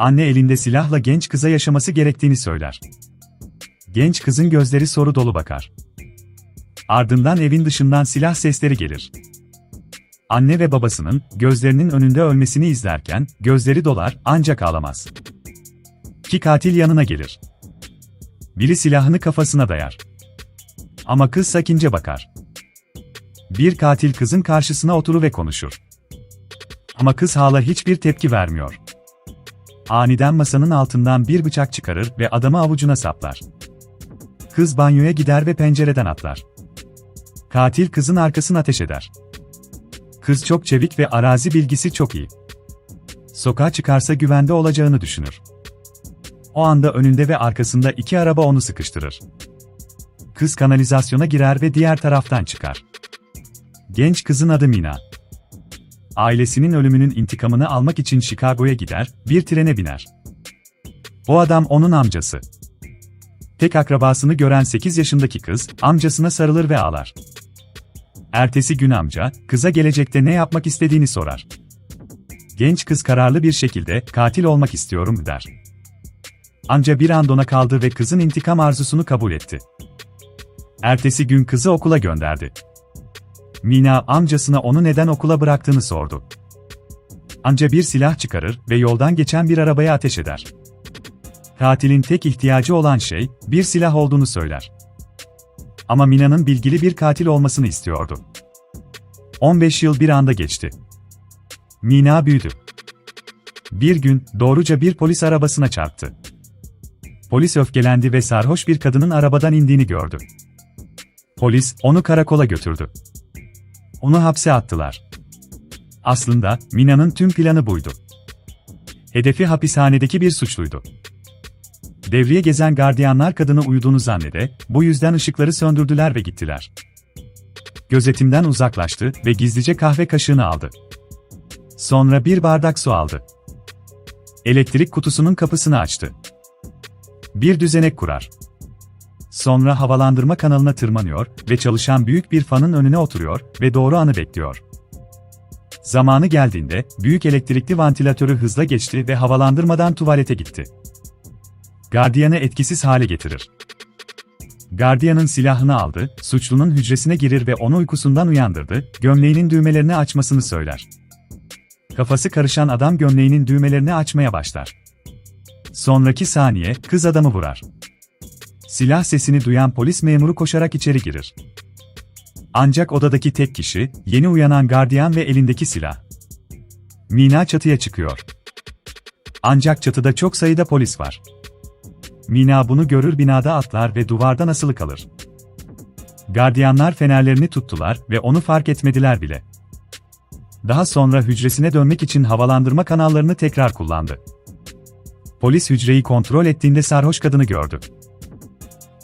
Anne elinde silahla genç kıza yaşaması gerektiğini söyler. Genç kızın gözleri soru dolu bakar. Ardından evin dışından silah sesleri gelir. Anne ve babasının gözlerinin önünde ölmesini izlerken gözleri dolar ancak ağlamaz. Ki katil yanına gelir. Biri silahını kafasına dayar. Ama kız sakince bakar. Bir katil kızın karşısına oturur ve konuşur. Ama kız hala hiçbir tepki vermiyor. Aniden masanın altından bir bıçak çıkarır ve adamı avucuna saplar. Kız banyoya gider ve pencereden atlar. Katil kızın arkasını ateş eder. Kız çok çevik ve arazi bilgisi çok iyi. Sokağa çıkarsa güvende olacağını düşünür. O anda önünde ve arkasında iki araba onu sıkıştırır. Kız kanalizasyona girer ve diğer taraftan çıkar. Genç kızın adı Mina. Ailesinin ölümünün intikamını almak için Chicago'ya gider, bir trene biner. O adam onun amcası. Tek akrabasını gören 8 yaşındaki kız, amcasına sarılır ve ağlar. Ertesi gün amca, kıza gelecekte ne yapmak istediğini sorar. Genç kız kararlı bir şekilde, katil olmak istiyorum der. Amca bir an dona kaldı ve kızın intikam arzusunu kabul etti. Ertesi gün kızı okula gönderdi. Mina amcasına onu neden okula bıraktığını sordu. Amca bir silah çıkarır ve yoldan geçen bir arabaya ateş eder. Katilin tek ihtiyacı olan şey, bir silah olduğunu söyler. Ama Mina'nın bilgili bir katil olmasını istiyordu. 15 yıl bir anda geçti. Mina büyüdü. Bir gün, doğruca bir polis arabasına çarptı. Polis öfkelendi ve sarhoş bir kadının arabadan indiğini gördü. Polis, onu karakola götürdü. Onu hapse attılar. Aslında, Mina'nın tüm planı buydu. Hedefi hapishanedeki bir suçluydu. Devriye gezen gardiyanlar kadını uyuduğunu zannede, bu yüzden ışıkları söndürdüler ve gittiler. Gözetimden uzaklaştı ve gizlice kahve kaşığını aldı. Sonra bir bardak su aldı. Elektrik kutusunun kapısını açtı. Bir düzenek kurar. Sonra havalandırma kanalına tırmanıyor ve çalışan büyük bir fanın önüne oturuyor ve doğru anı bekliyor. Zamanı geldiğinde büyük elektrikli vantilatörü hızla geçti ve havalandırmadan tuvalete gitti. Gardiyanı etkisiz hale getirir. Gardiyanın silahını aldı, suçlunun hücresine girir ve onu uykusundan uyandırdı, gömleğinin düğmelerini açmasını söyler. Kafası karışan adam gömleğinin düğmelerini açmaya başlar. Sonraki saniye, kız adamı vurar. Silah sesini duyan polis memuru koşarak içeri girir. Ancak odadaki tek kişi, yeni uyanan gardiyan ve elindeki silah. Mina çatıya çıkıyor. Ancak çatıda çok sayıda polis var. Mina bunu görür binada atlar ve duvardan asılı kalır. Gardiyanlar fenerlerini tuttular ve onu fark etmediler bile. Daha sonra hücresine dönmek için havalandırma kanallarını tekrar kullandı. Polis hücreyi kontrol ettiğinde sarhoş kadını gördü.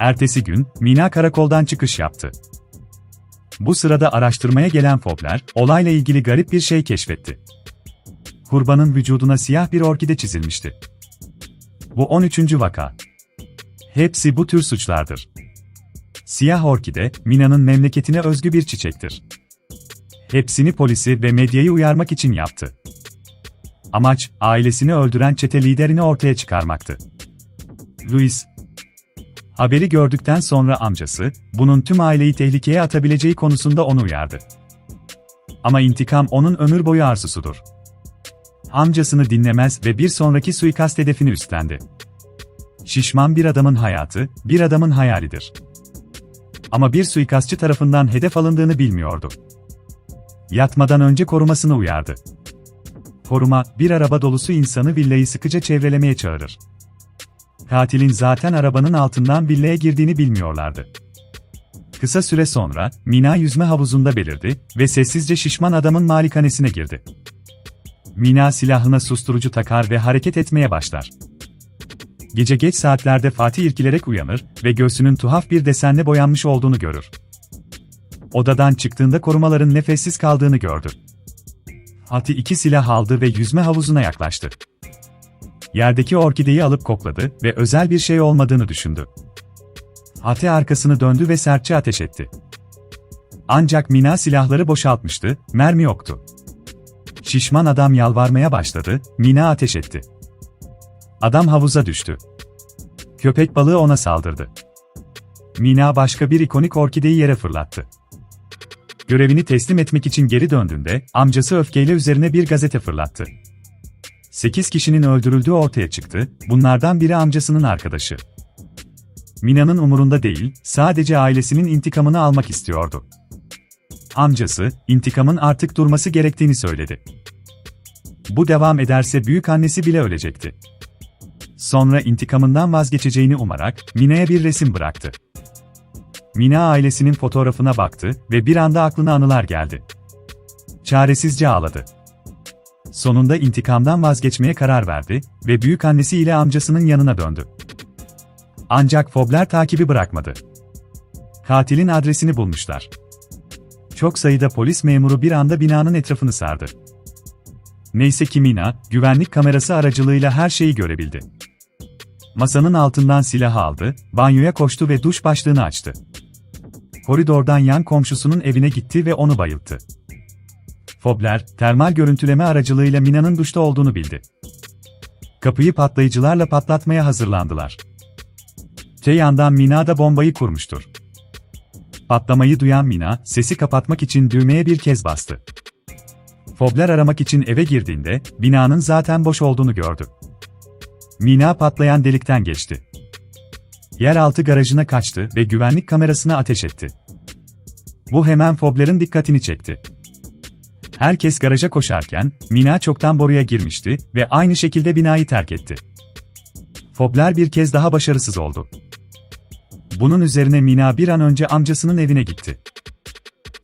Ertesi gün, Mina karakoldan çıkış yaptı. Bu sırada araştırmaya gelen Fobler, olayla ilgili garip bir şey keşfetti. Kurbanın vücuduna siyah bir orkide çizilmişti. Bu 13. vaka. Hepsi bu tür suçlardır. Siyah orkide, Mina'nın memleketine özgü bir çiçektir. Hepsini polisi ve medyayı uyarmak için yaptı. Amaç, ailesini öldüren çete liderini ortaya çıkarmaktı. Louis, Haberi gördükten sonra amcası, bunun tüm aileyi tehlikeye atabileceği konusunda onu uyardı. Ama intikam onun ömür boyu arzusudur. Amcasını dinlemez ve bir sonraki suikast hedefini üstlendi. Şişman bir adamın hayatı, bir adamın hayalidir. Ama bir suikastçı tarafından hedef alındığını bilmiyordu. Yatmadan önce korumasını uyardı. Koruma, bir araba dolusu insanı villayı sıkıca çevrelemeye çağırır. Katilin zaten arabanın altından villaya girdiğini bilmiyorlardı. Kısa süre sonra, Mina yüzme havuzunda belirdi ve sessizce şişman adamın malikanesine girdi. Mina silahına susturucu takar ve hareket etmeye başlar. Gece geç saatlerde Fatih irkilerek uyanır ve göğsünün tuhaf bir desenle boyanmış olduğunu görür. Odadan çıktığında korumaların nefessiz kaldığını gördü. Fatih iki silah aldı ve yüzme havuzuna yaklaştı. Yerdeki orkideyi alıp kokladı ve özel bir şey olmadığını düşündü. Ate arkasını döndü ve sertçe ateş etti. Ancak Mina silahları boşaltmıştı, mermi yoktu. Şişman adam yalvarmaya başladı, Mina ateş etti. Adam havuza düştü. Köpek balığı ona saldırdı. Mina başka bir ikonik orkideyi yere fırlattı. Görevini teslim etmek için geri döndüğünde, amcası öfkeyle üzerine bir gazete fırlattı. 8 kişinin öldürüldüğü ortaya çıktı, bunlardan biri amcasının arkadaşı. Mina'nın umurunda değil, sadece ailesinin intikamını almak istiyordu. Amcası, intikamın artık durması gerektiğini söyledi. Bu devam ederse büyük annesi bile ölecekti. Sonra intikamından vazgeçeceğini umarak Mina'ya bir resim bıraktı. Mina ailesinin fotoğrafına baktı ve bir anda aklına anılar geldi. Çaresizce ağladı. Sonunda intikamdan vazgeçmeye karar verdi ve büyük annesi ile amcasının yanına döndü. Ancak Fobler takibi bırakmadı. Katilin adresini bulmuşlar. Çok sayıda polis memuru bir anda binanın etrafını sardı. Neyse ki Mina, güvenlik kamerası aracılığıyla her şeyi görebildi. Masanın altından silahı aldı, banyoya koştu ve duş başlığını açtı. Koridordan yan komşusunun evine gitti ve onu bayılttı. Fobler, termal görüntüleme aracılığıyla Mina'nın duşta olduğunu bildi. Kapıyı patlayıcılarla patlatmaya hazırlandılar. Te yandan Mina da bombayı kurmuştur. Patlamayı duyan Mina, sesi kapatmak için düğmeye bir kez bastı. Fobler aramak için eve girdiğinde, binanın zaten boş olduğunu gördü. Mina patlayan delikten geçti. Yeraltı garajına kaçtı ve güvenlik kamerasına ateş etti. Bu hemen Fobler'ın dikkatini çekti. Herkes garaja koşarken, Mina çoktan boruya girmişti ve aynı şekilde binayı terk etti. Fobler bir kez daha başarısız oldu. Bunun üzerine Mina bir an önce amcasının evine gitti.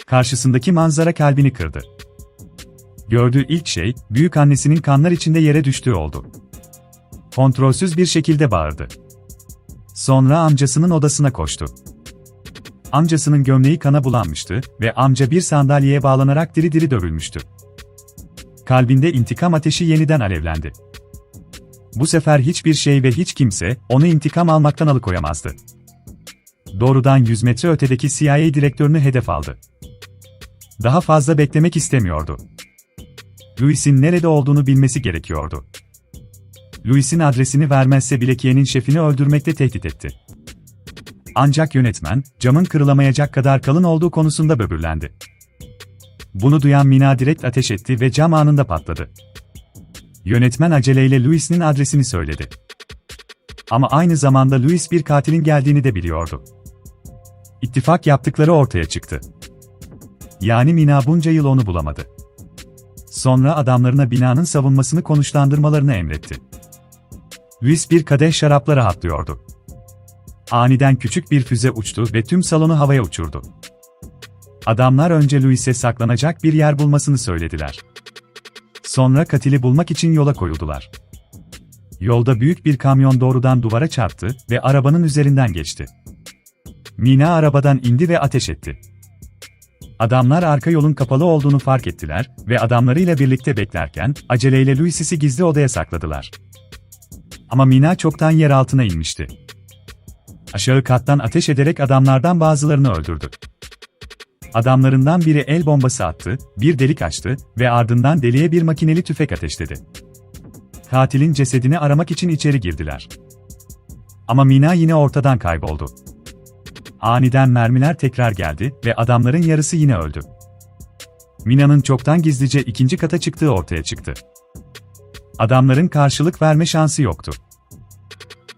Karşısındaki manzara kalbini kırdı. Gördüğü ilk şey, büyük annesinin kanlar içinde yere düştüğü oldu. Kontrolsüz bir şekilde bağırdı. Sonra amcasının odasına koştu. Amcasının gömleği kana bulanmıştı ve amca bir sandalyeye bağlanarak diri diri dövülmüştü. Kalbinde intikam ateşi yeniden alevlendi. Bu sefer hiçbir şey ve hiç kimse onu intikam almaktan alıkoyamazdı. Doğrudan 100 metre ötedeki CIA direktörünü hedef aldı. Daha fazla beklemek istemiyordu. Louis'in nerede olduğunu bilmesi gerekiyordu. Louis'in adresini vermezse Bilekiye'nin şefini öldürmekle tehdit etti. Ancak yönetmen, camın kırılamayacak kadar kalın olduğu konusunda böbürlendi. Bunu duyan Mina direkt ateş etti ve cam anında patladı. Yönetmen aceleyle Louis'nin adresini söyledi. Ama aynı zamanda Louis bir katilin geldiğini de biliyordu. İttifak yaptıkları ortaya çıktı. Yani Mina bunca yıl onu bulamadı. Sonra adamlarına binanın savunmasını konuşlandırmalarını emretti. Louis bir kadeh şarapla rahatlıyordu. Aniden küçük bir füze uçtu ve tüm salonu havaya uçurdu. Adamlar önce Louis'e saklanacak bir yer bulmasını söylediler. Sonra katili bulmak için yola koyuldular. Yolda büyük bir kamyon doğrudan duvara çarptı ve arabanın üzerinden geçti. Mina arabadan indi ve ateş etti. Adamlar arka yolun kapalı olduğunu fark ettiler ve adamlarıyla birlikte beklerken aceleyle Louis'i gizli odaya sakladılar. Ama Mina çoktan yer altına inmişti. Aşağı kattan ateş ederek adamlardan bazılarını öldürdü. Adamlarından biri el bombası attı, bir delik açtı ve ardından deliğe bir makineli tüfek ateşledi. Katilin cesedini aramak için içeri girdiler. Ama Mina yine ortadan kayboldu. Aniden mermiler tekrar geldi ve adamların yarısı yine öldü. Mina'nın çoktan gizlice ikinci kata çıktığı ortaya çıktı. Adamların karşılık verme şansı yoktu.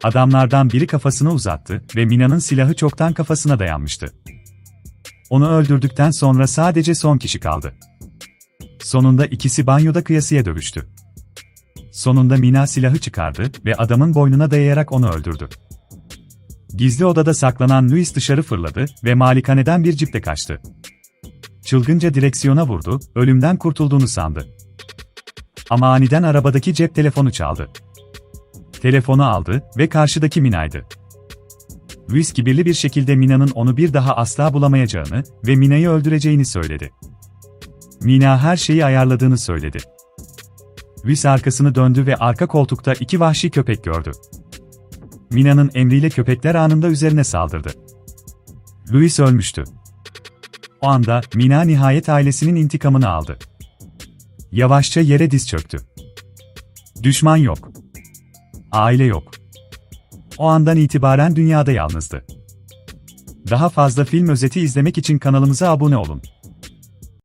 Adamlardan biri kafasını uzattı ve Mina'nın silahı çoktan kafasına dayanmıştı. Onu öldürdükten sonra sadece son kişi kaldı. Sonunda ikisi banyoda kıyasıya dövüştü. Sonunda Mina silahı çıkardı ve adamın boynuna dayayarak onu öldürdü. Gizli odada saklanan Louis dışarı fırladı ve malikaneden bir ciple kaçtı. Çılgınca direksiyona vurdu, ölümden kurtulduğunu sandı. Ama aniden arabadaki cep telefonu çaldı. Telefonu aldı ve karşıdaki Mina'ydı. Louis kibirli bir şekilde Mina'nın onu bir daha asla bulamayacağını ve Mina'yı öldüreceğini söyledi. Mina her şeyi ayarladığını söyledi. Louis arkasını döndü ve arka koltukta iki vahşi köpek gördü. Mina'nın emriyle köpekler anında üzerine saldırdı. Louis ölmüştü. O anda Mina nihayet ailesinin intikamını aldı. Yavaşça yere diz çöktü. Düşman yok. Aile yok. O andan itibaren dünyada yalnızdı. Daha fazla film özeti izlemek için kanalımıza abone olun.